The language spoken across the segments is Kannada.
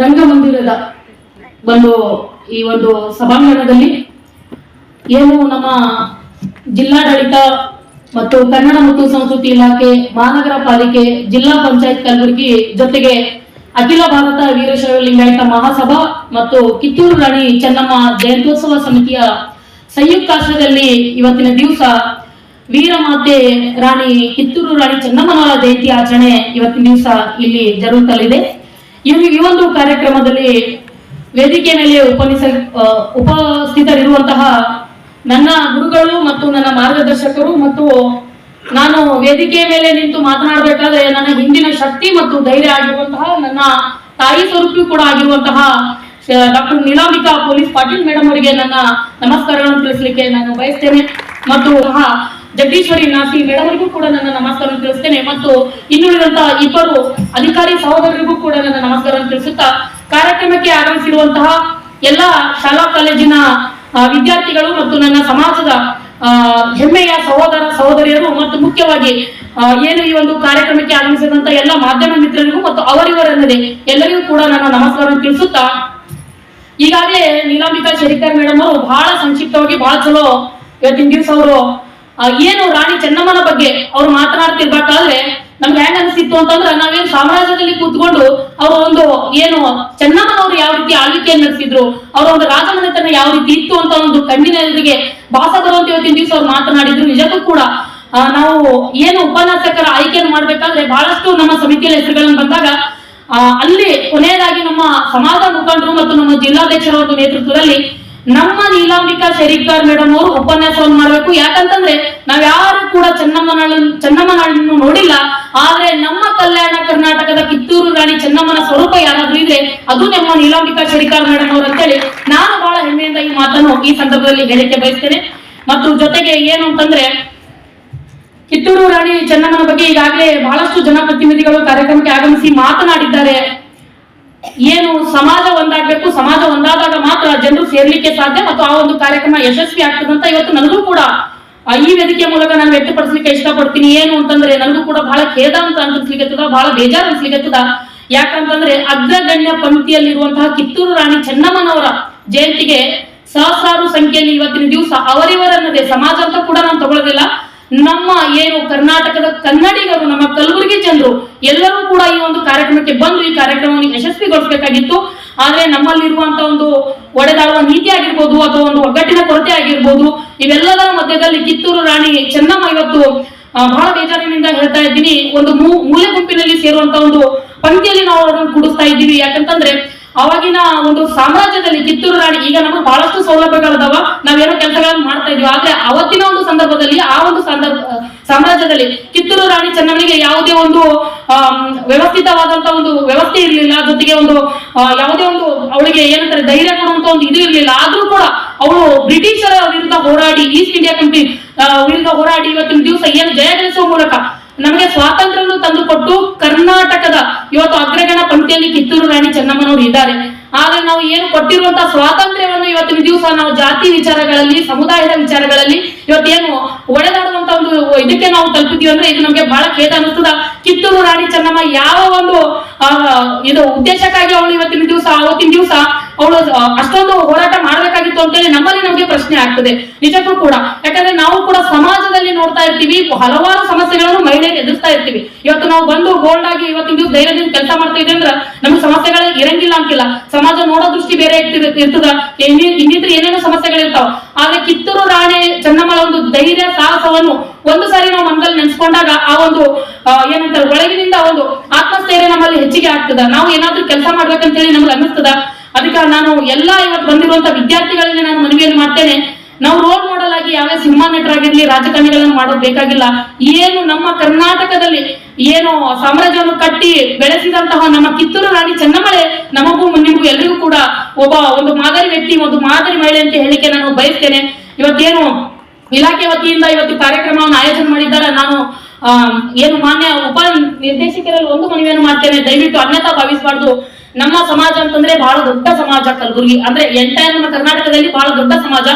ರಂಗಮಂದಿರದ ಒಂದು ಈ ಒಂದು ಸಭಾಂಗಣದಲ್ಲಿ ಏನು ನಮ್ಮ ಜಿಲ್ಲಾಡಳಿತ ಮತ್ತು ಕನ್ನಡ ಮತ್ತು ಸಂಸ್ಕೃತಿ ಇಲಾಖೆ, ಮಹಾನಗರ ಪಾಲಿಕೆ, ಜಿಲ್ಲಾ ಪಂಚಾಯತ್ ಕಲಬುರಗಿ ಜೊತೆಗೆ ಅಖಿಲ ಭಾರತ ವೀರಶೈವ ಲಿಂಗಾಯತ ಮಹಾಸಭಾ ಮತ್ತು ಕಿತ್ತೂರು ರಾಣಿ ಚೆನ್ನಮ್ಮ ಜಯಂತ್ಯೋತ್ಸವ ಸಮಿತಿಯ ಸಂಯುಕ್ತಾಶ್ರಯದಲ್ಲಿ ಇವತ್ತಿನ ದಿವಸ ವೀರಮಾತೆ ರಾಣಿ ಕಿತ್ತೂರು ರಾಣಿ ಚೆನ್ನಮ್ಮನವರ ಜಯಂತಿ ಆಚರಣೆ ಇವತ್ತಿನ ದಿವಸ ಇಲ್ಲಿ ಜರುಗುತ್ತಲಿದೆ ಈ ಈ ಒಂದು ಕಾರ್ಯಕ್ರಮದಲ್ಲಿ ವೇದಿಕೆ ಮೇಲೆ ಉಪನಿಸ ಉಪಸ್ಥಿತರಿರುವಂತಹ ನನ್ನ ಗುರುಗಳು ಮತ್ತು ನನ್ನ ಮಾರ್ಗದರ್ಶಕರು ಮತ್ತು ನಾನು ವೇದಿಕೆ ಮೇಲೆ ನಿಂತು ಮಾತನಾಡಬೇಕಾದ್ರೆ ನನ್ನ ಹಿಂದಿನ ಶಕ್ತಿ ಮತ್ತು ಧೈರ್ಯ ಆಗಿರುವಂತಹ ನನ್ನ ತಾಯಿ ಸ್ವರೂಪಿ ಕೂಡ ಆಗಿರುವಂತಹ doctor Neelambika police Patil madam ಅವರಿಗೆ ನನ್ನ ನಮಸ್ಕಾರಗಳನ್ನು ತಿಳಿಸಲಿಕ್ಕೆ ನಾನು ಬಯಸ್ತೇನೆ ಮತ್ತು ಜಗದೀಶ್ವರಿ ನಾಸಿ ಮೇಡಮ್ ಅವರಿಗೂ ಕೂಡ ನನ್ನ ನಮಸ್ಕಾರ ತಿಳಿಸ್ತೇನೆ ಮತ್ತು ಇನ್ನುಳಿದಂತಹ ಇಬ್ಬರು ಅಧಿಕಾರಿ ಸಹೋದರರಿಗೂ ಕೂಡ ನನ್ನ ನಮಸ್ಕಾರ ತಿಳಿಸುತ್ತಾ, ಕಾರ್ಯಕ್ರಮಕ್ಕೆ ಆಗಮಿಸಿರುವಂತಹ ಎಲ್ಲ ಶಾಲಾ ಕಾಲೇಜಿನ ವಿದ್ಯಾರ್ಥಿಗಳು ಮತ್ತು ನನ್ನ ಸಮಾಜದ ಹೆಮ್ಮೆಯ ಸಹೋದರ, ಸಹೋದರಿಯರು ಮತ್ತು ಮುಖ್ಯವಾಗಿ ಏನು ಈ ಒಂದು ಕಾರ್ಯಕ್ರಮಕ್ಕೆ ಆಗಮಿಸಿದಂತ ಎಲ್ಲ ಮಾಧ್ಯಮ ಮಿತ್ರರಿಗೂ ಮತ್ತು ಅವರಿವರಲ್ಲದೆ ಎಲ್ಲರಿಗೂ ಕೂಡ ನನ್ನ ನಮಸ್ಕಾರ ತಿಳಿಸುತ್ತಾ, ಈಗಾಗಲೇ ನೀಲಾಂಬಿಕಾ ಶರೀಕರ್ ಮೇಡಮ್ ಅವರು ಬಹಳ ಸಂಕ್ಷಿಪ್ತವಾಗಿ ಬಹಳ ಚಲೋ ಇವತ್ತಿನ ದಿವಸ ಅವರು ಏನು ರಾಣಿ ಚೆನ್ನಮ್ಮನ ಬಗ್ಗೆ ಅವ್ರು ಮಾತನಾಡ್ತಿರ್ಬೇಕಾದ್ರೆ ನಮ್ಗೆ ಹೆಂಗ್ ಅನಿಸ್ತಿತ್ತು ಅಂತಂದ್ರೆ ನಾವೇನು ಸಾಮ್ರಾಜ್ಯದಲ್ಲಿ ಕೂತ್ಕೊಂಡು ಅವ್ರ ಒಂದು ಏನು ಚೆನ್ನಮ್ಮನವರು ಯಾವ ರೀತಿ ಆಳ್ವಿಕೆಯನ್ನು ನಡೆಸಿದ್ರು, ಅವ್ರ ಒಂದು ರಾಜಮನೆತನ ಯಾವ ರೀತಿ ಇತ್ತು ಅಂತ ಒಂದು ಕಣ್ಣಿನ ಎದುರಿಗೆ ಭಾಸ ಬರುವಂತ ಇವತ್ತಿನ ದಿವಸ ಅವ್ರು ಮಾತನಾಡಿದ್ರು. ನಿಜಕ್ಕೂ ಕೂಡ ನಾವು ಏನು ಉಪನ್ಯಾಸಕರ ಆಯ್ಕೆಯನ್ನು ಮಾಡ್ಬೇಕಾದ್ರೆ ಬಹಳಷ್ಟು ನಮ್ಮ ಸಮಿತಿಯಲ್ಲಿ ಹೆಸರುಗಳನ್ನು ಬಂದಾಗ ಅಲ್ಲಿ ಕೊನೆಯದಾಗಿ ನಮ್ಮ ಸಮಾಜ ಮುಖಂಡರು ಮತ್ತು ನಮ್ಮ ಜಿಲ್ಲಾಧ್ಯಕ್ಷರ ಒಂದು ನೇತೃತ್ವದಲ್ಲಿ ನಮ್ಮ ನೀಲಾಂಬಿಕಾ ಶರೀಕರ್ ಮೇಡಮ್ ಅವರು ಉಪನ್ಯಾಸವನ್ನು ಮಾಡಬೇಕು. ಕೂಡ ಚೆನ್ನಮ್ಮನ ಚೆನ್ನಮ್ಮನನ್ನು ನೋಡಿಲ್ಲ, ಆದ್ರೆ ನಮ್ಮ ಕಲ್ಯಾಣ ಕರ್ನಾಟಕದ ಕಿತ್ತೂರು ರಾಣಿ ಚೆನ್ನಮ್ಮನ ಸ್ವರೂಪ ಯಾರಾದ್ರೂ ಇದ್ರೆ ಅದು ನಮ್ಮ ನೀಲಾಂಬಿಕಾ ಶರೀಫ್ಗಾರ್ ಮೇಡಮ್ ಅಂತೇಳಿ ನಾನು ಬಹಳ ಹೆಮ್ಮೆಯಿಂದ ಈ ಮಾತನ್ನು ಈ ಸಂದರ್ಭದಲ್ಲಿ ಹೇಳಿಕೆ ಬಯಸ್ತೇನೆ. ಮತ್ತು ಜೊತೆಗೆ ಏನು ಅಂತಂದ್ರೆ, ಕಿತ್ತೂರು ರಾಣಿ ಚೆನ್ನಮ್ಮನ ಬಗ್ಗೆ ಈಗಾಗಲೇ ಬಹಳಷ್ಟು ಜನಪ್ರತಿನಿಧಿಗಳು ಕಾರ್ಯಕ್ರಮಕ್ಕೆ ಆಗಮಿಸಿ ಮಾತನಾಡಿದ್ದಾರೆ. ಏನು ಸಮಾಜ ಒಂದಾಗಬೇಕು, ಸಮಾಜ ಒಂದಾದಾಗ ಮಾತ್ರ ಜನರು ಸೇರ್ಲಿಕ್ಕೆ ಸಾಧ್ಯ ಮತ್ತು ಆ ಒಂದು ಕಾರ್ಯಕ್ರಮ ಯಶಸ್ವಿ ಆಗ್ತದಂತ ಇವತ್ತು ನನಗೂ ಕೂಡ ಈ ವೇದಿಕೆ ಮೂಲಕ ನಾನು ವ್ಯಕ್ತಪಡಿಸ್ಲಿಕ್ಕೆ ಇಷ್ಟಪಡ್ತೀನಿ ಏನು ಅಂತಂದ್ರೆ ನನಗೂ ಕೂಡ ಬಹಳ ಖೇದ ಅಂತ ಅನ್ಸ್ಲಿಕ್ಕತ್ತದ, ಬಹಳ ಬೇಜಾರ್ ಅನ್ಸ್ಲಿಕ್ಕತ್ತದ. ಯಾಕಂತಂದ್ರೆ ಅಗ್ರಗಣ್ಯ ಪಂಕ್ತಿಯಲ್ಲಿರುವಂತಹ ಕಿತ್ತೂರು ರಾಣಿ ಚೆನ್ನಮ್ಮನವರ ಜಯಂತಿಗೆ ಸಹಸ್ರಾರು ಸಂಖ್ಯೆಯಲ್ಲಿ ಇವತ್ತಿನ ದಿವಸ ಅವರಿವರನ್ನದೇ ಸಮಾಜ ಅಂತ ಕೂಡ ನಾನು ತಗೊಳ್ಳೋದಿಲ್ಲ. ನಮ್ಮ ಏನು ಕರ್ನಾಟಕದ ಕನ್ನಡಿಗರು, ನಮ್ಮ ಕಲಬುರಗಿ ಜನರು ಎಲ್ಲರೂ ಕೂಡ ಈ ಒಂದು ಕಾರ್ಯಕ್ರಮಕ್ಕೆ ಬಂದು ಈ ಕಾರ್ಯಕ್ರಮವನ್ನು ಯಶಸ್ವಿಗೊಳಿಸಬೇಕಾಗಿತ್ತು. ಆದ್ರೆ ನಮ್ಮಲ್ಲಿರುವಂತ ಒಂದು ಒಡೆದಾಡುವ ನೀತಿ ಆಗಿರ್ಬೋದು ಅಥವಾ ಒಂದು ಒಗ್ಗಟ್ಟಿನ ಕೊರತೆ ಆಗಿರ್ಬೋದು, ಇವೆಲ್ಲದರ ಮಧ್ಯದಲ್ಲಿ ಕಿತ್ತೂರು ರಾಣಿ ಚೆನ್ನಮ್ಮ ಇವತ್ತು ಬಹಳ ಬೇಜಾರಿನಿಂದ ಹೇಳ್ತಾ ಇದ್ದೀನಿ. ಒಂದು ಮೂಲೆ ಗುಂಪಿನಲ್ಲಿ ಸೇರುವಂತ ಒಂದು ಪಂಕ್ತಿಯಲ್ಲಿ ನಾವು ಅವರನ್ನು ಕೂಡಿಸ್ತಾ ಇದ್ದೀವಿ. ಯಾಕಂತಂದ್ರೆ ಅವಾಗಿನ ಒಂದು ಸಾಮ್ರಾಜ್ಯದಲ್ಲಿ ಕಿತ್ತೂರು ರಾಣಿ, ಈಗ ನಮಗೆ ಬಹಳಷ್ಟು ಸೌಲಭ್ಯಗಳದಾವ. ನಾವೇನೋ ಕೆಲಸಗಳನ್ನು ಮಾಡ್ತಾ ಇದೀವಿ ಆದ್ರೆ ಅವತ್ತಿನ ಒಂದು ಸಂದರ್ಭದಲ್ಲಿ ಆ ಒಂದು ಸಂದರ್ಭ ಸಾಮ್ರಾಜ್ಯದಲ್ಲಿ ಕಿತ್ತೂರು ರಾಣಿ ಚೆನ್ನಮ್ಮನಿಗೆ ಯಾವುದೇ ಒಂದು ವ್ಯವಸ್ಥಿತವಾದಂತ ಒಂದು ವ್ಯವಸ್ಥೆ ಇರಲಿಲ್ಲ. ಜೊತೆಗೆ ಒಂದು ಯಾವುದೇ ಒಂದು ಅವಳಿಗೆ ಏನಂತಾರೆ, ಧೈರ್ಯ ಕೊಡುವಂತ ಒಂದು ಇದು ಇರಲಿಲ್ಲ. ಆದ್ರೂ ಕೂಡ ಅವಳು ಬ್ರಿಟಿಷರ ವಿರುದ್ಧ ಹೋರಾಡಿ, ಈಸ್ಟ್ ಇಂಡಿಯಾ ಕಂಪನಿ ವಿರುದ್ಧ ಹೋರಾಡಿ ಇವತ್ತಿನ ದಿವಸ ಏನು ಜಯಗಳಿಸುವ ಮೂಲಕ ನಮಗೆ ಸ್ವಾತಂತ್ರ್ಯವನ್ನು ತಂದುಕೊಟ್ಟು ಕರ್ನಾಟಕದ ಇವತ್ತು ಅಗ್ರಗಣ ಪಂಕ್ತಿಯಲ್ಲಿ ಕಿತ್ತೂರು ರಾಣಿ ಚೆನ್ನಮ್ಮನವರು ಇದ್ದಾರೆ. ಆದ್ರೆ ನಾವು ಏನು ಕೊಟ್ಟಿರುವಂತಹ ಸ್ವಾತಂತ್ರ್ಯವನ್ನು ಇವತ್ತಿನ ದಿವಸ ನಾವು ಜಾತಿ ವಿಚಾರಗಳಲ್ಲಿ, ಸಮುದಾಯದ ವಿಚಾರಗಳಲ್ಲಿ ಇವತ್ತೇನು ಒಡೆದಾಡುವಂತ ಒಂದು ಇದಕ್ಕೆ ನಾವು ತಲುಪಿದೀವಿ ಅಂದ್ರೆ ಇದು ನಮಗೆ ಬಹಳ ಖೇದ ಅನಿಸ್ತದ ಕಿತ್ತೂರು ರಾಣಿ ಚೆನ್ನಮ್ಮ ಯಾವ ಒಂದು ಇದು ಉದ್ದೇಶಕ್ಕಾಗಿ ಅವಳು ಇವತ್ತಿನ ದಿವಸ, ಅವತ್ತಿನ ದಿವಸ ಅವಳು ಅಷ್ಟೊಂದು ಹೋರಾಟ ಮಾಡ್ಬೇಕಾಗಿತ್ತು ಅಂತೇಳಿ ನಮ್ಮಲ್ಲಿ ನಮಗೆ ಪ್ರಶ್ನೆ ಆಗ್ತದೆ. ನಿಜಕ್ಕೂ ಕೂಡ. ಯಾಕಂದ್ರೆ ನಾವು ಕೂಡ ಸಮಾಜದಲ್ಲಿ ನೋಡ್ತಾ ಇರ್ತೀವಿ, ಹಲವಾರು ಸಮಸ್ಯೆಗಳನ್ನು ಮಹಿಳೆಯರು ಎದುರಿಸ್ತಾ ಇರ್ತೀವಿ. ಇವತ್ತು ನಾವು ಬಂದು ಬೋಲ್ಡ್ ಆಗಿ ಇವತ್ತಿನ ದಿವಸ ಧೈರ್ಯದಿಂದ ಕೆಲಸ ಮಾಡ್ತಾ ಇದ್ದೀವಿ ಅಂದ್ರೆ ನಮ್ಗೆ ಸಮಸ್ಯೆಗಳು ಇರಂಗಿಲ್ಲ ಅಂತಿಲ್ಲ. ಸಮಾಜ ನೋಡೋ ದೃಷ್ಟಿ ಬೇರೆ ಇರ್ತದ ಇನ್ನಿ- ಇನ್ನಿತರ ಏನೇನೋ ಸಮಸ್ಯೆಗಳಿರ್ತಾವ. ಆದ್ರೆ ಕಿತ್ತೂರು ರಾಣಿ ಚೆನ್ನಮ್ಮಳ ಒಂದು ಧೈರ್ಯ, ಸಾಹಸವನ್ನು ಒಂದು ಸಾರಿ ನಾವು ಮನದಲ್ಲಿ ನೆನೆಸ್ಕೊಂಡಾಗ ಆ ಒಂದು ಏನಂತಾರೆ, ಒಳಗಿನಿಂದ ಒಂದು ಆತ್ಮಸ್ಥೈರ್ಯ ನಮ್ಮಲ್ಲಿ ಹೆಚ್ಚಿಗೆ ಆಗ್ತದ. ನಾವು ಏನಾದ್ರೂ ಕೆಲಸ ಮಾಡ್ಬೇಕಂತೇಳಿ ನಮ್ಗೆ ಅನ್ನಿಸ್ತದ. ಅದಕ್ಕೆ ನಾನು ಎಲ್ಲಾ ಇವತ್ತು ಬಂದಿರುವಂತ ವಿದ್ಯಾರ್ಥಿಗಳಿಗೆ ನಾನು ಮನವಿಯನ್ನು ಮಾಡ್ತೇನೆ. ನಾವು ರೋಲ್ ಮಾಡೆಲ್ ಆಗಿ ಯಾವ ಸಿನಿಮಾ ನಟರಾಗಿರ್ಲಿ, ರಾಜಕಾರಣಿಗಳನ್ನು ಮಾಡೋದು ಬೇಕಾಗಿಲ್ಲ. ಏನು ನಮ್ಮ ಕರ್ನಾಟಕದಲ್ಲಿ ಏನು ಸಾಮ್ರಾಜ್ಯವನ್ನು ಕಟ್ಟಿ ಬೆಳೆಸಿದಂತಹ ನಮ್ಮ ಕಿತ್ತೂರು ರಾಣಿ ಚೆನ್ನಮ್ಮಳೆ ನಮಗೂ ನಿಮಗೂ ಎಲ್ಲರಿಗೂ ಕೂಡ ಒಬ್ಬ ಒಂದು ಮಾದರಿ ವ್ಯಕ್ತಿ, ಒಂದು ಮಾದರಿ ಮಹಿಳೆ ಅಂತ ಹೇಳಿಕೆ ನಾನು ಬಯಸ್ತೇನೆ. ಇವತ್ತೇನು ಇಲಾಖೆ ವತಿಯಿಂದ ಇವತ್ತು ಕಾರ್ಯಕ್ರಮವನ್ನು ಆಯೋಜನೆ ಮಾಡಿದ್ದಾರೆ. ನಾನು ಏನು ಮಾನ್ಯ ಉಪ ನಿರ್ದೇಶಕರಲ್ಲಿ ಒಂದು ಮನವಿಯನ್ನು ಮಾಡ್ತೇನೆ. ದಯವಿಟ್ಟು ಅನ್ಯತಾ ಭಾವಿಸಬಾರ್ದು. ನಮ್ಮ ಸಮಾಜ ಅಂತಂದ್ರೆ ಬಹಳ ದೊಡ್ಡ ಸಮಾಜ ಕಲಬುರಗಿ. ಅಂದ್ರೆ ಎಂಟೈರ್ ನಮ್ಮ ಕರ್ನಾಟಕದಲ್ಲಿ ಬಹಳ ದೊಡ್ಡ ಸಮಾಜ.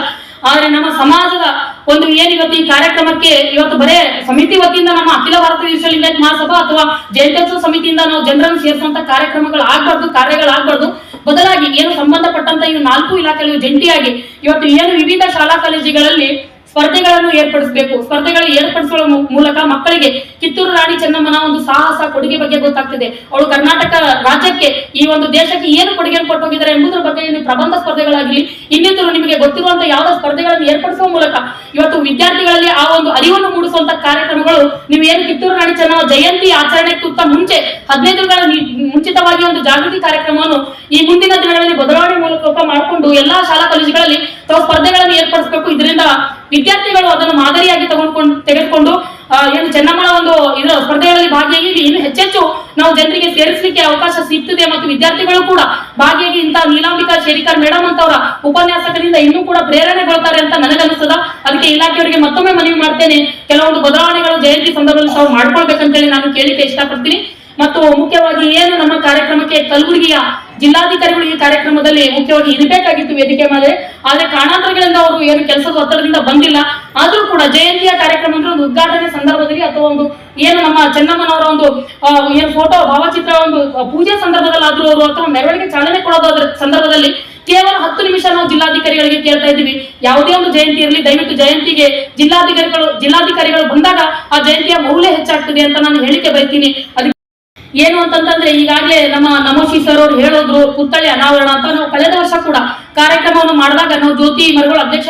ಆದ್ರೆ ನಮ್ಮ ಸಮಾಜದ ಒಂದು ಏನ್ ಇವತ್ತು ಈ ಕಾರ್ಯಕ್ರಮಕ್ಕೆ ಇವತ್ತು ಬರೇ ಸಮಿತಿ ವತಿಯಿಂದ ನಮ್ಮ ಅಖಿಲ ಭಾರತ ವಿಶ್ವ ಲಿಂಗಾಯತ್ ಮಹಾಸಭಾ ಅಥವಾ ಜಯಂತ್ಯೋತ್ಸವ ಸಮಿತಿಯಿಂದ ನಾವು ಜನರನ್ನು ಸೇರಿಸುವಂತ ಕಾರ್ಯಕ್ರಮಗಳು ಆಗ್ಬಾರ್ದು ಕಾರ್ಯಗಳಾಗ್ಬಾರ್ದು ಬದಲಾಗಿ ಏನು ಸಂಬಂಧಪಟ್ಟಂತ ಈ ನಾಲ್ಕು ಇಲಾಖೆಗಳು ಜಂಟಿಯಾಗಿ ಇವತ್ತು ಏನು ವಿವಿಧ ಶಾಲಾ ಕಾಲೇಜುಗಳಲ್ಲಿ ಸ್ಪರ್ಧೆಗಳನ್ನು ಏರ್ಪಡಿಸಬೇಕು. ಸ್ಪರ್ಧೆಗಳು ಏರ್ಪಡಿಸುವ ಮೂಲಕ ಮಕ್ಕಳಿಗೆ ಕಿತ್ತೂರು ರಾಣಿ ಚೆನ್ನಮ್ಮನ ಒಂದು ಸಾಹಸ ಕೊಡುಗೆ ಬಗ್ಗೆ ಗೊತ್ತಾಗ್ತಿದೆ. ಅವಳು ಕರ್ನಾಟಕ ರಾಜ್ಯಕ್ಕೆ ಈ ಒಂದು ದೇಶಕ್ಕೆ ಏನು ಕೊಡುಗೆಯನ್ನು ಕೊಟ್ಟು ಹೋಗಿದ್ದಾರೆ ಎಂಬುದರ ಬಗ್ಗೆ ನೀವು ಪ್ರಬಂಧ ಸ್ಪರ್ಧೆಗಳಾಗಲಿ ಇನ್ನಿತರ ನಿಮಗೆ ಗೊತ್ತಿರುವಂತ ಯಾವ ಸ್ಪರ್ಧೆಗಳನ್ನು ಏರ್ಪಡಿಸುವ ಮೂಲಕ ಇವತ್ತು ವಿದ್ಯಾರ್ಥಿಗಳಲ್ಲಿ ಆ ಒಂದು ಅರಿವನ್ನು ಮೂಡಿಸುವಂತ ಕಾರ್ಯಕ್ರಮಗಳು ನೀವು ಏನು ಕಿತ್ತೂರು ರಾಣಿ ಚೆನ್ನಮ್ಮ ಜಯಂತಿ ಆಚರಣೆಗಿಂತ ಮುಂಚೆ ಹದಿನೈದು ದಿನಗಳ ನಿ- ಮುಂಚಿತವಾಗಿ ಒಂದು ಜಾಗೃತಿ ಕಾರ್ಯಕ್ರಮವನ್ನು ಈ ಮುಂದಿನ ದಿನಗಳಲ್ಲಿ ಬದಲಾವಣೆ ಮೂಲಕ ಮಾಡಿಕೊಂಡು ಎಲ್ಲಾ ಶಾಲಾ ಕಾಲೇಜುಗಳಲ್ಲಿ ತಾವು ಸ್ಪರ್ಧೆಗಳನ್ನು ಏರ್ಪಡಿಸಬೇಕು. ಇದರಿಂದ ವಿದ್ಯಾರ್ಥಿಗಳು ಅದನ್ನು ಮಾದರಿಯಾಗಿ ತಗೊಂಡ್ಕೊಂಡು, ತೆಗೆದುಕೊಂಡು ಏನು ಚೆನ್ನಮ್ಮಳ ಒಂದು ಇದರ ಸ್ಪರ್ಧೆಗಳಲ್ಲಿ ಭಾಗಿಯಾಗಿ ಇನ್ನು ಹೆಚ್ಚೆಚ್ಚು ನಾವು ಜನರಿಗೆ ಸೇರಿಸಲಿಕ್ಕೆ ಅವಕಾಶ ಸಿಗ್ತದೆ ಮತ್ತು ವಿದ್ಯಾರ್ಥಿಗಳು ಕೂಡ ಭಾಗಿಯಾಗಿ ಇಂತಹ ನೀಲಾಂಬಿಕಾ ಶೇರಿಕರ್ ಮೇಡಮ್ ಅಂತವರ ಉಪನ್ಯಾಸಕರಿಂದ ಇನ್ನೂ ಕೂಡ ಪ್ರೇರಣೆಗೊಳ್ತಾರೆ ಅಂತ ನನಗನ್ನಿಸ್ತದ ಅದಕ್ಕೆ ಇಲಾಖೆಯವರಿಗೆ ಮತ್ತೊಮ್ಮೆ ಮನವಿ ಮಾಡ್ತೇನೆ. ಕೆಲವೊಂದು ಬದಲಾವಣೆಗಳು ಜಯಂತಿ ಸಂದರ್ಭದಲ್ಲಿ ತಾವು ಮಾಡ್ಕೊಳ್ಬೇಕಂತೇಳಿ ನಾನು ಕೇಳಿಕೆ ಇಷ್ಟಪಡ್ತೀನಿ. ಮತ್ತು ಮುಖ್ಯವಾಗಿ ಏನು ನಮ್ಮ ಕಾರ್ಯಕ್ರಮಕ್ಕೆ ಕಲಬುರಗಿಯ ಜಿಲ್ಲಾಧಿಕಾರಿಗಳು ಈ ಕಾರ್ಯಕ್ರಮದಲ್ಲಿ ಮುಖ್ಯವಾಗಿ ಇರಬೇಕಾಗಿತ್ತು ವೇದಿಕೆ ಮೇಲೆ. ಆದ್ರೆ ಕಾರಣಾಂತರಗಳಿಂದ ಅವರು ಏನು ಕೆಲಸದ ಒತ್ತಡದಿಂದ ಬಂದಿಲ್ಲ. ಆದ್ರೂ ಕೂಡ ಜಯಂತಿಯ ಕಾರ್ಯಕ್ರಮ ಅಂದ್ರೆ ಒಂದು ಉದ್ಘಾಟನೆ ಸಂದರ್ಭದಲ್ಲಿ ಅಥವಾ ಒಂದು ಏನು ನಮ್ಮ ಚೆನ್ನಮ್ಮನವರ ಒಂದು ಏನು ಫೋಟೋ ಭಾವಚಿತ್ರ ಒಂದು ಪೂಜೆ ಸಂದರ್ಭದಲ್ಲಿ ಆದ್ರೂ ಅವರು ಅಥವಾ ಮೆರವಣಿಗೆ ಚಾಲನೆ ಕೊಡೋದಾದ್ರ ಸಂದರ್ಭದಲ್ಲಿ ಕೇವಲ ಹತ್ತು ನಿಮಿಷ ನಾವು ಜಿಲ್ಲಾಧಿಕಾರಿಗಳಿಗೆ ಕೇಳ್ತಾ ಇದ್ದೀವಿ. ಯಾವುದೇ ಒಂದು ಜಯಂತಿ ಇರಲಿ, ದಯವಿಟ್ಟು ಜಯಂತಿಗೆ ಜಿಲ್ಲಾಧಿಕಾರಿಗಳು ಜಿಲ್ಲಾಧಿಕಾರಿಗಳು ಬಂದಾಗ ಆ ಜಯಂತಿಯ ಮೌಲ್ಯ ಹೆಚ್ಚಾಗ್ತದೆ ಅಂತ ನಾನು ಹೇಳಿಕೆ ಬರ್ತೀನಿ ಅದಕ್ಕೆ ಏನು ಅಂತಂತಂದ್ರೆ ಈಗಾಗಲೇ ನಮ್ಮ ನಮೋಶಿ ಸರ್ ಅವರು ಹೇಳಿದ್ರು ಪುತ್ಥಳಿ ಅನಾವರಣ ಅಂತ ನಾವು ಕಳೆದ ವರ್ಷ ಕೂಡ ಕಾರ್ಯಕ್ರಮವನ್ನು ಮಾಡಿದಾಗ ನಾವು ಜ್ಯೋತಿ ಮರಗಳ ಅಧ್ಯಕ್ಷ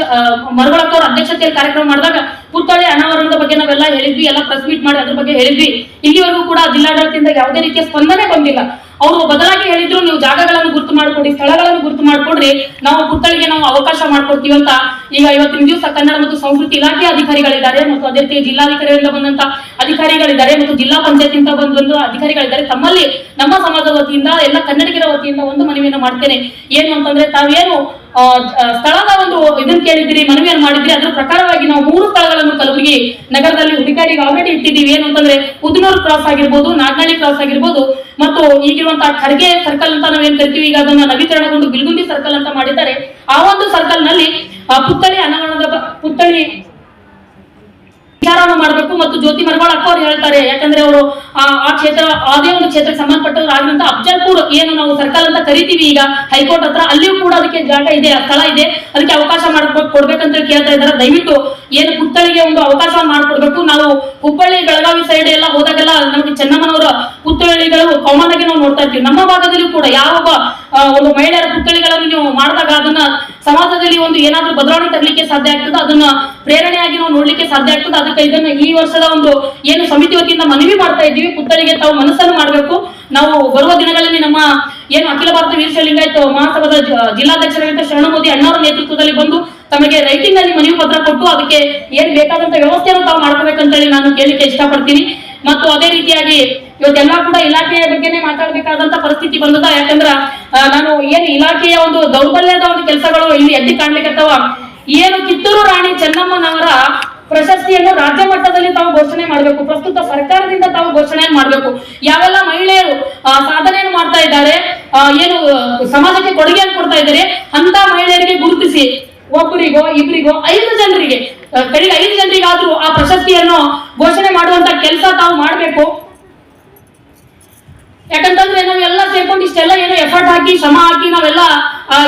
ಮರಗೋಳಕ್ಕವ್ರ ಅಧ್ಯಕ್ಷತೆಯಲ್ಲಿ ಕಾರ್ಯಕ್ರಮ ಮಾಡಿದಾಗ ಪುತ್ಥಳಿ ಅನಾವರಣದ ಬಗ್ಗೆ ನಾವೆಲ್ಲ ಹೇಳಿದ್ವಿ, ಎಲ್ಲ ಪ್ರೆಸ್ ಮೀಟ್ ಮಾಡಿ ಅದ್ರ ಬಗ್ಗೆ ಹೇಳಿದ್ವಿ. ಇಲ್ಲಿವರೆಗೂ ಕೂಡ ಜಿಲ್ಲಾಡಳಿತದಿಂದ ಯಾವುದೇ ರೀತಿಯ ಸ್ಪಂದನೆ ಬಂದಿಲ್ಲ. ಅವರು ಬದಲಾಗಿ ಹೇಳಿದ್ರು, ನೀವು ಜಾಗಗಳನ್ನು ಗುರುತು ಮಾಡ್ಕೊಡಿ, ಸ್ಥಳಗಳನ್ನು ಗುರುತು ಮಾಡ್ಕೊಡ್ರಿ, ನಾವು ಪುತ್ಥಳಿಗೆ ನಾವು ಅವಕಾಶ ಮಾಡ್ಕೊಡ್ತೀವಿ ಅಂತ. ಈಗ ಇವತ್ತಿನ ದಿವಸ ಕನ್ನಡ ಮತ್ತು ಸಂಸ್ಕೃತಿ ಇಲಾಖೆ ಅಧಿಕಾರಿಗಳಿದ್ದಾರೆ ಮತ್ತು ಅದೇ ರೀತಿ ಜಿಲ್ಲಾಧಿಕಾರಿಗಳಿಂದ ಬಂದಂತ ಅಧಿಕಾರಿಗಳಿದ್ದಾರೆ ಮತ್ತು ಜಿಲ್ಲಾ ಪಂಚಾಯತಿಂದ ಬಂದು ಬಂದು ಅಧಿಕಾರಿಗಳಿದ್ದಾರೆ. ತಮ್ಮಲ್ಲಿ ನಮ್ಮ ಸಮಾಜದ ವತಿಯಿಂದ, ಎಲ್ಲ ಕನ್ನಡಿಗರ ವತಿಯಿಂದ ಒಂದು ಮನವಿಯನ್ನು ಮಾಡ್ತೇನೆ. ಏನು ಅಂತಂದ್ರೆ ತಾವೇನು ಸ್ಥಳದ ಒಂದು ಇದನ್ನ ಕೇಳಿದ್ರಿ ಮನವಿಯನ್ನು ಮಾಡಿದ್ರಿ ಅದ್ರ ಪ್ರಕಾರವಾಗಿ ನಾವು ಮೂರು ಸ್ಥಳಗಳನ್ನು ಕಲಬುರಗಿ ನಗರದಲ್ಲಿ ಅಧಿಕಾರಿಗೆ ಆಲ್ರೆಡಿ ಇಟ್ಟಿದ್ದೀವಿ. ಏನು ಅಂತಂದ್ರೆ ಉದ್ನೂರು ಕ್ರಾಸ್ ಆಗಿರ್ಬೋದು ನಾಗ್ನಳ್ಳಿ ಕ್ರಾಸ್ ಆಗಿರ್ಬೋದು ಮತ್ತು ಈಗಿರುವಂತಹ ಖರ್ಗೆ ಸರ್ಕಲ್ ಅಂತ ನಾವೇನ್ ಕರಿತೀವಿ ಈಗ ಅದನ್ನ ನವೀಕರಣಗೊಂಡು ಬಿಲ್ಗುಂದಿ ಸರ್ಕಲ್ ಅಂತ ಮಾಡಿದ್ದಾರೆ. ಆ ಒಂದು ಸರ್ಕಲ್ನಲ್ಲಿ ಆ, ಪುತ್ಥಳಿ ಅನಾವರಣದ ಪುತ್ಥಳಿ ವಿಚಾರವನ್ನು ಮಾಡಬೇಕು ಮತ್ತು ಜ್ಯೋತಿ ಮರಗೋಳ ಅಕ್ಕ ಅವ್ರು ಹೇಳ್ತಾರೆ. ಯಾಕಂದ್ರೆ ಅವರು, ಆ ಕ್ಷೇತ್ರ, ಅದೇ ಒಂದು ಕ್ಷೇತ್ರಕ್ಕೆ ಸಂಬಂಧಪಟ್ಟವರು ಆಗಿದಂತ ಅಫ್ಜಲ್ಪುರ್ ಏನು ನಾವು ಸರ್ಕಾರ ಅಂತ ಕರಿತೀವಿ ಈಗ. ಹೈಕೋರ್ಟ್ ಹತ್ರ ಅಲ್ಲಿಯೂ ಕೂಡ ಅದಕ್ಕೆ ಜಾಗ ಇದೆ, ಆ ಸ್ಥಳ ಇದೆ. ಅದಕ್ಕೆ ಅವಕಾಶ ಮಾಡ್ಬೇಕು ಕೊಡ್ಬೇಕಂತ ಕೇಳ್ತಾ ಇದ್ದಾರೆ. ದಯವಿಟ್ಟು ಏನು ಪುತ್ತಳಿಗೆ ಒಂದು ಅವಕಾಶ ಮಾಡ್ಕೊಡ್ಬೇಕು. ನಾವು ಹುಬ್ಬಳ್ಳಿ, ಬೆಳಗಾವಿ ಸೈಡ್ ಎಲ್ಲ ಹೋದಾಗೆಲ್ಲ ನಮ್ಗೆ ಚೆನ್ನಮ್ಮನವರ ಪುತ್ಥಳಿಗಳು ಕಾಮನ್ ಆಗಿ ನಾವು ನೋಡ್ತಾ ಇರ್ತೀವಿ. ನಮ್ಮ ಭಾಗದಲ್ಲಿ ಕೂಡ ಯಾವ ಒಂದು ಮಹಿಳೆಯರ ಪುತ್ಥಳಿಗಳನ್ನು ನೀವು ಮಾಡಿದಾಗ ಅದನ್ನ ಸಮಾಜದಲ್ಲಿ ಒಂದು ಏನಾದ್ರೂ ಬದಲಾವಣೆ ತರಲಿಕ್ಕೆ ಸಾಧ್ಯ ಆಗ್ತದೆ? ಅದನ್ನ ಪ್ರೇರಣೆಯಾಗಿ ನಾವು ನೋಡ್ಲಿಕ್ಕೆ ಸಾಧ್ಯ ಆಗ್ತದೆ? ಅದಕ್ಕೆ ಇದನ್ನ ಈ ವರ್ಷದ ಒಂದು ಏನು ಸಮಿತಿ ವತಿಯಿಂದ ಮನವಿ ಮಾಡ್ತಾ ಇದ್ದೀವಿ. ಪುತ್ಥಳಿಗೆ ತಾವು ಮನಸ್ಸನ್ನು ಮಾಡಬೇಕು. ನಾವು ಬರುವ ದಿನಗಳಲ್ಲಿ ನಮ್ಮ ಏನು ಅಖಿಲ ಭಾರತ ವೀರಶೈವ ಲಿಂಗಾಯತ ಮಹಾಸಭಾದ ಜಿಲ್ಲಾಧ್ಯಕ್ಷರಾಗಿದ್ದ ಶರಣ ಮೋದಿ ಅಣ್ಣವರ ನೇತೃತ್ವದಲ್ಲಿ ಬಂದು ತಮಗೆ ರೈಟಿಂಗ್ನಲ್ಲಿ ಮನವಿ ಪತ್ರ ಕೊಟ್ಟು ಅದಕ್ಕೆ ಏನ್ ಬೇಕಾದಂತ ವ್ಯವಸ್ಥೆಯನ್ನು ತಾವು ಮಾಡ್ಕೋಬೇಕಂತೇಳಿ ನಾನು ಕೇಳಲಿಕ್ಕೆ ಇಷ್ಟಪಡ್ತೀನಿ. ಮತ್ತು ಅದೇ ರೀತಿಯಾಗಿ ಇವತ್ತೆಲ್ಲ ಕೂಡ ಇಲಾಖೆಯ ಬಗ್ಗೆನೇ ಮಾತಾಡಬೇಕಾದಂತ ಪರಿಸ್ಥಿತಿ ಬಂದದ. ಯಾಕಂದ್ರ ನಾನು ಏನು ಇಲಾಖೆಯ ಒಂದು ದೌರ್ಬಲ್ಯದ ಒಂದು ಕೆಲಸಗಳು ಇಲ್ಲಿ ಎದ್ದು ಕಾಣ್ಲಿಕ್ಕತ್ತವ ಏನು ಕಿತ್ತೂರು ರಾಣಿ ಚೆನ್ನಮ್ಮನವರ ಪ್ರಶಸ್ತಿಯನ್ನು ರಾಜ್ಯ ಮಟ್ಟದಲ್ಲಿ ತಾವು ಘೋಷಣೆ ಮಾಡಬೇಕು. ಪ್ರಸ್ತುತ ಸರ್ಕಾರದಿಂದ ತಾವು ಘೋಷಣೆ ಮಾಡಬೇಕು. ಯಾವೆಲ್ಲ ಮಹಿಳೆಯರು ಸಾಧನೆಯನ್ನು ಮಾಡ್ತಾ ಇದ್ದಾರೆ ಏನು, ಸಮಾಜಕ್ಕೆ ಕೊಡುಗೆಯನ್ನು ಕೊಡ್ತಾ ಇದ್ದಾರೆ ಅಂತ ಮಹಿಳೆಯರಿಗೆ ಗುರುತಿಸಿ, ಒಬ್ಬರಿಗೋ ಇಬ್ಬರಿಗೋ ಐದು ಜನರಿಗೆ ಕಡೆಗೆ ಐದು ಜನರಿಗಾದ್ರೂ ಆ ಪ್ರಶಸ್ತಿಯನ್ನು ಘೋಷಣೆ ಮಾಡುವಂತ ಕೆಲಸ ತಾವು ಮಾಡಬೇಕು. ಯಾಕಂತಂದ್ರೆ ನಾವೆಲ್ಲ ಸೇರ್ಕೊಂಡು ಇಷ್ಟೆಲ್ಲ ಏನೋ ಎಫರ್ಟ್ ಹಾಕಿ, ಶ್ರಮ ಹಾಕಿ ನಾವೆಲ್ಲ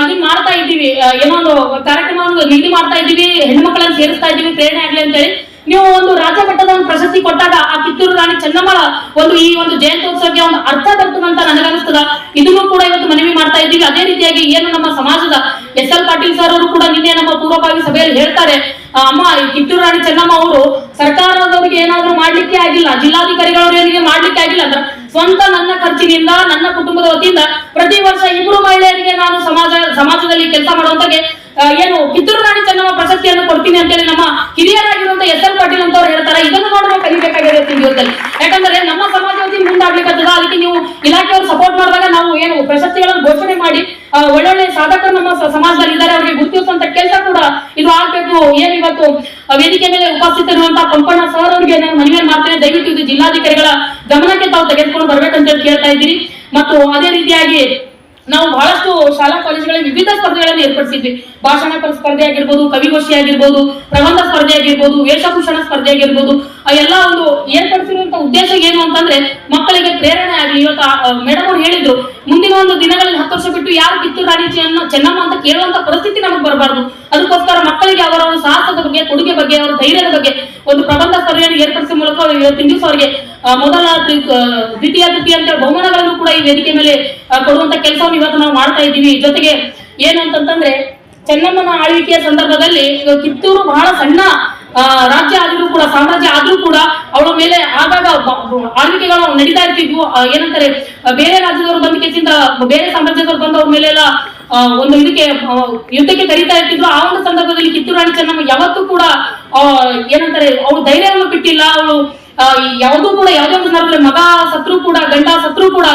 ಇದನ್ನ ಮಾಡ್ತಾ ಇದ್ದೀವಿ. ಏನೋ ಒಂದು ಕಾರ್ಯಕ್ರಮವನ್ನು ನಿಗದಿ ಮಾಡ್ತಾ ಇದ್ದೀವಿ ಹೆಣ್ಮಕ್ಳನ್ನ ಸೇರಿಸ್ತಾ ಇದ್ದೀವಿ, ಪ್ರೇರಣೆ ಆಗ್ಲಿ ಅಂತೇಳಿ ನೀವು ಒಂದು ರಾಜ್ಯ ಮಟ್ಟದ ಒಂದು ಪ್ರಶಸ್ತಿ ಕೊಟ್ಟಾಗ ಆ ಕಿತ್ತೂರು ರಾಣಿ ಚೆನ್ನಮ್ಮಳ ಒಂದು ಈ ಒಂದು ಜಯಂತ್ಯೋತ್ಸವಕ್ಕೆ ಒಂದು ಅರ್ಥ ಬರ್ತದಂತ ನನಗನ್ನಿಸ್ತದ. ಇದನ್ನು ಕೂಡ ಇವತ್ತು ಮನವಿ ಮಾಡ್ತಾ ಇದ್ದೀವಿ. ಅದೇ ರೀತಿಯಾಗಿ ಏನು ನಮ್ಮ ಸಮಾಜದ ಎಸ್ ಎಲ್ ಪಾಟೀಲ್ ಸರ್ ಅವರು ಕೂಡ ನಿನ್ನೆ ನಮ್ಮ ಪೂರ್ವಭಾವಿ ಸಭೆಯಲ್ಲಿ ಹೇಳ್ತಾರೆ. ಅಮ್ಮ ಕಿತ್ತೂರು ರಾಣಿ ಚೆನ್ನಮ್ಮ ಅವರು ಸರ್ಕಾರದವರಿಗೆ ಏನಾದ್ರು ಮಾಡ್ಲಿಕ್ಕೆ ಆಗಿಲ್ಲ ಜಿಲ್ಲಾಧಿಕಾರಿಗಳವರಿಗೆ ಮಾಡ್ಲಿಕ್ಕೆ ಆಗಿಲ್ಲ ಅಂದ್ರೆ ಸ್ವಂತ ನನ್ನ ಖರ್ಚಿನಿಂದ, ನನ್ನ ಕುಟುಂಬದ ವತಿಯಿಂದ ಪ್ರತಿ ವರ್ಷ ಇಬ್ಬರು ಮಹಿಳೆಯರಿಗೆ ನಾನು ಸಮಾಜ, ಸಮಾಜದಲ್ಲಿ ಕೆಲಸ ಮಾಡುವಂತಗೆ ಏನು ಕಿತ್ತೂರು ರಾಣಿ ಚೆನ್ನಮ್ಮ ಪ್ರಶಸ್ತಿಯನ್ನು ಕೊಡ್ತೀನಿ ಅಂತೇಳಿ ನಮ್ಮ ಹಿರಿಯರಾಗಿರುವಂತ ಎಸ್ ಎಲ್ ಪಾಟೀಲ್ ಅಂತ ಅವ್ರು ಹೇಳ್ತಾರೆ. ಇದನ್ನು ನೋಡಿ ನಾವು ಕಲಿಬೇಕಾಗಿದೆ ಯಾಕಂದ್ರೆ ನಮ್ಮ ಸಮಾಜ ವತಿ ಮುಂದಾಗ್ಲಿಕ್ಕೆ ಅದಕ್ಕೆ ನೀವು ಇಲಾಖೆಯವರು ಸಪೋರ್ಟ್ ಮಾಡಿದಾಗ ಪ್ರಶಸ್ತಿಗಳನ್ನು ಘೋಷಣೆ ಮಾಡಿ ಒಳ್ಳೊಳ್ಳೆ ಸಾಧಕರು ನಮ್ಮ ಸಮಾಜದಲ್ಲಿ ಇದ್ದಾರೆ, ಅವರಿಗೆ ಗುರುತಿಸುವಂತ ಕೆಲಸ ಕೂಡ ಇದು ಆಗ್ಬೇಕು. ಏನಿವತ್ತು ವೇದಿಕೆ ಮೇಲೆ ಉಪಸ್ಥಿತರುವಂತಹ ಪಂಪಣ್ಣ ಸರ್ ಅವರಿಗೆ ನಾನು ಮನವಿ ಮಾಡ್ತೇನೆ. ದಯವಿಟ್ಟು ಇದು ಜಿಲ್ಲಾಧಿಕಾರಿಗಳ ಗಮನಕ್ಕೆ ತಾವು ತೆಗೆದುಕೊಂಡು ಬರ್ಬೇಕಂತ ಕೇಳ್ತಾ ಇದ್ದೀರಿ. ಮತ್ತು ಅದೇ ರೀತಿಯಾಗಿ ನಾವು ಬಹಳಷ್ಟು ಶಾಲಾ ಕಾಲೇಜುಗಳಲ್ಲಿ ವಿವಿಧ ಸ್ಪರ್ಧೆಗಳನ್ನು ಏರ್ಪಡಿಸಿದ್ವಿ. ಭಾಷಣ ಸ್ಪರ್ಧೆ ಆಗಿರ್ಬೋದು ಕವಿಗೋಷ್ಠಿ ಆಗಿರ್ಬೋದು, ಪ್ರಬಂಧ ಸ್ಪರ್ಧೆ ಆಗಿರ್ಬೋದು, ವೇಷಭೂಷಣ ಸ್ಪರ್ಧೆ ಆಗಿರ್ಬೋದು, ಆ ಎಲ್ಲ ಒಂದು ಏರ್ಪಡಿಸಿರುವಂತ ಉದ್ದೇಶ ಏನು ಅಂತಂದ್ರೆ ಮಕ್ಕಳಿಗೆ ಪ್ರೇರಣೆ ಆಗಲಿ. ಇವತ್ತು ಮೇಡಮ್ ಅವ್ರು ಹೇಳಿದ್ರು, ಮುಂದಿನ ಒಂದು ದಿನಗಳಲ್ಲಿ ಹತ್ತು ವರ್ಷ ಬಿಟ್ಟು ಯಾರು ಕಿತ್ತೂರು ರಾಣಿ ಚೆನ್ನ ಚೆನ್ನಮ್ಮ ಅಂತ ಕೇಳುವಂತ ಪರಿಸ್ಥಿತಿ ನಮಗೆ ಬರಬಾರ್ದು. ಅದಕ್ಕೋಸ್ಕರ ಮಕ್ಕಳಿಗೆ ಅವರ ಒಂದು ಸಾಹಸದ ಬಗ್ಗೆ, ಕೊಡುಗೆ ಬಗ್ಗೆ, ಅವರ ಧೈರ್ಯದ ಬಗ್ಗೆ ಒಂದು ಪ್ರಬಂಧ ಸ್ಪರ್ಧೆಯನ್ನು ಏರ್ಪಡಿಸುವ ಮೂಲಕ ಇವತ್ತಿನ ದಿವಸ ಅವರಿಗೆ ಮೊದಲ ದ್ವಿತೀಯ, ತೃತೀಯ ಅಂತ ಬಹುಮಾನಗಳನ್ನು ಕೂಡ ಈ ವೇದಿಕೆ ಮೇಲೆ ಕೊಡುವಂತ ಕೆಲಸವನ್ನು ಇವತ್ತು ನಾವು ಮಾಡ್ತಾ ಇದ್ದೀವಿ. ಜೊತೆಗೆ ಏನು ಅಂತಂತಂದ್ರೆ, ಚೆನ್ನಮ್ಮನ ಆಳ್ವಿಕೆಯ ಸಂದರ್ಭದಲ್ಲಿ ಕಿತ್ತೂರು ಬಹಳ ಸಣ್ಣ ರಾಜ್ಯ ಆದರೂ ಕೂಡ, ಸಾಮ್ರಾಜ್ಯ ಆದರೂ ಕೂಡ ಅವಳ ಮೇಲೆ ಆಗಾಗ ಆಳ್ವಿಕೆಗಳು ನಡೀತಾ ಇರ್ತಿದ್ವು. ಏನಂತಾರೆ ಬೇರೆ ರಾಜ್ಯದವರು ಬಂದ ಕೇಸಿಂದ ಬೇರೆ ಸಾಮ್ರಾಜ್ಯದವರು ಬಂದು ಅವ್ರ ಮೇಲೆಲ್ಲ ಎಲ್ಲ ಒಂದು ಇದಕ್ಕೆ ಯುದ್ಧಕ್ಕೆ ಕರೀತಾ ಇರ್ತಿದ್ರು. ಆ ಒಂದು ಸಂದರ್ಭದಲ್ಲಿ ಕಿತ್ತೂರು ರಾಣಿ ಚೆನ್ನಮ್ಮ ಯಾವತ್ತೂ ಕೂಡ ಏನಂತಾರೆ, ಅವಳು ಧೈರ್ಯವನ್ನು ಬಿಟ್ಟಿಲ್ಲ. ಅವಳು ಯಾವುದೂ ಕೂಡ ಯಾವುದೇ ಸಂದರ್ಭದಲ್ಲಿ ಮಗ ಸತ್ರು ಕೂಡ, ಗಂಡ ಸತ್ರು ಕೂಡ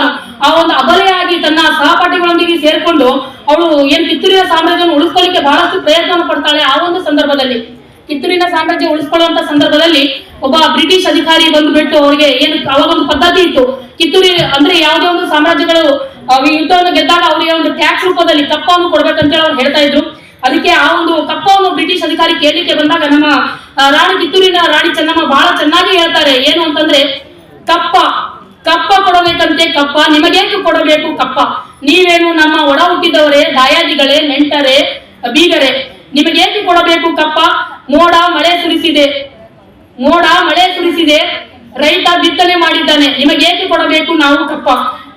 ಆ ಒಂದು ಅಬಲೆಯಾಗಿ ತನ್ನ ಸಹಪಾಠಿಗಳೊಂದಿಗೆ ಸೇರ್ಕೊಂಡು ಅವಳು ಏನ್ ಕಿತ್ತೂರಿನ ಸಾಮ್ರಾಜ್ಯವನ್ನು ಉಳಿಸ್ಕೊಳ್ಳಿಕ್ಕೆ ಬಹಳಷ್ಟು ಪ್ರಯತ್ನವನ್ನು ಪಡ್ತಾಳೆ ಆ ಒಂದು ಸಂದರ್ಭದಲ್ಲಿ. ಕಿತ್ತೂರಿನ ಸಾಮ್ರಾಜ್ಯ ಉಳಿಸ್ಕೊಳ್ಳುವಂತ ಸಂದರ್ಭದಲ್ಲಿ ಒಬ್ಬ ಬ್ರಿಟಿಷ್ ಅಧಿಕಾರಿ ಬಂದುಬಿಟ್ಟು ಅವರಿಗೆ ಏನು ಅವಾಗ ಒಂದು ಪದ್ಧತಿ ಇತ್ತು. ಕಿತ್ತೂರಿ ಅಂದ್ರೆ ಯಾವುದೇ ಒಂದು ಸಾಮ್ರಾಜ್ಯಗಳು ಯುದ್ಧವನ್ನು ಗೆದ್ದಾಗ ಅವರಿಗೆ ಒಂದು ಟ್ಯಾಕ್ಸ್ ರೂಪದಲ್ಲಿ ಕಪ್ಪವನ್ನು ಕೊಡ್ಬೇಕಂತೇಳಿ ಅವ್ರು ಹೇಳ್ತಾ ಇದ್ರು. ಅದಕ್ಕೆ ಆ ಒಂದು ಕಪ್ಪವನ್ನು ಬ್ರಿಟಿಷ್ ಅಧಿಕಾರಿ ಕೇಳಲಿಕ್ಕೆ ಬಂದಾಗ ನಮ್ಮ ರಾಣಿ ಕಿತ್ತೂರಿನ ರಾಣಿ ಚೆನ್ನಮ್ಮ ಬಹಳ ಚೆನ್ನಾಗಿ ಹೇಳ್ತಾರೆ. ಏನು ಅಂತಂದ್ರೆ, ಕಪ್ಪ ಕಪ್ಪ ಕೊಡಬೇಕಂತೆ ಕಪ್ಪ, ನಿಮಗೇನು ಕೊಡಬೇಕು ಕಪ್ಪ? ನೀವೇನು ನಮ್ಮ ಒಡ ಹುಟ್ಟಿದವರೇ, ದಾಯಾದಿಗಳೇ, ನೆಂಟರೇ, ಬೀಗರೇ ನಿಮಗೇಕೆ ಕೊಡಬೇಕು ಕಪ್ಪ? ಮೋಡ ಮಳೆ ಸುರಿಸಿದೆ. ಮೋಡ ಮಳೆ ಸುರಿಸಿದೆ. ರೈತ ಬಿತ್ತನೆ ಮಾಡಿದ್ದಾನೆ. ನಿಮಗೇಕೆ ಕೊಡಬೇಕು ನಾವು ಕಪ್ಪ?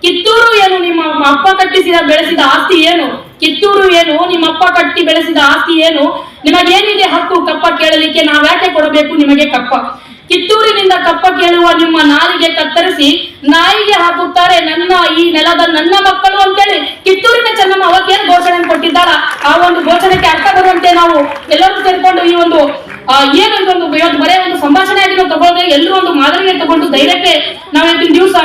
ಕಿತ್ತೂರು ಏನು? ನಿಮ್ಮ ಅಪ್ಪ ಕಟ್ಟಿಸಿದ ಬೆಳೆಸಿದ ಆಸ್ತಿ ಏನು? ಕಿತ್ತೂರು ಏನು? ನಿಮ್ಮ ಅಪ್ಪ ಕಟ್ಟಿ ಬೆಳೆಸಿದ ಆಸ್ತಿ ಏನು? ನಿಮಗೇನಿದೆ ಹಕ್ಕು? ಕಪ್ಪ ಕೇಳಲಿಕ್ಕೆ ನಾವ್ಯಾಕೆ ಕೊಡಬೇಕು ನಿಮಗೆ ಕಪ್ಪ? ಕಿತ್ತೂರಿನಿಂದ ಕಪ್ಪ ಕೇಳುವ ನಿಮ್ಮ ನಾಲಿಗೆ ಕತ್ತರಿಸಿ ನಾಯಿಗೆ ಹಾಕುತ್ತಾರೆ ನನ್ನ ಈ ನೆಲದ ನನ್ನ ಮಕ್ಕಳು ಅಂತೇಳಿ. ಕಿತ್ತೂರಿನ ಚೆನ್ನಮ್ಮ ಅವತ್ತೇನು ಘೋಷಣೆ ಕೊಟ್ಟಿದ್ದಾರ ಆ ಒಂದು ಘೋಷಣೆಗೆ ಅರ್ಥ ಬರುವಂತೆ ನಾವು ಎಲ್ಲರೂ ಸೇರ್ಕೊಂಡು ಈ ಒಂದು ಏನು ಒಂದು ಇವತ್ತು ಬರೆಯ ಒಂದು ಸಂಭಾಷಣೆ ಆಗಿರೋ ತಗೊಂಡ್ರೆ ಎಲ್ಲರೂ ಒಂದು ಮಾದರಿಯನ್ನು ತಗೊಂಡು ಧೈರ್ಯಕ್ಕೆ ನಾವು ಇವತ್ತಿನ ದಿವಸ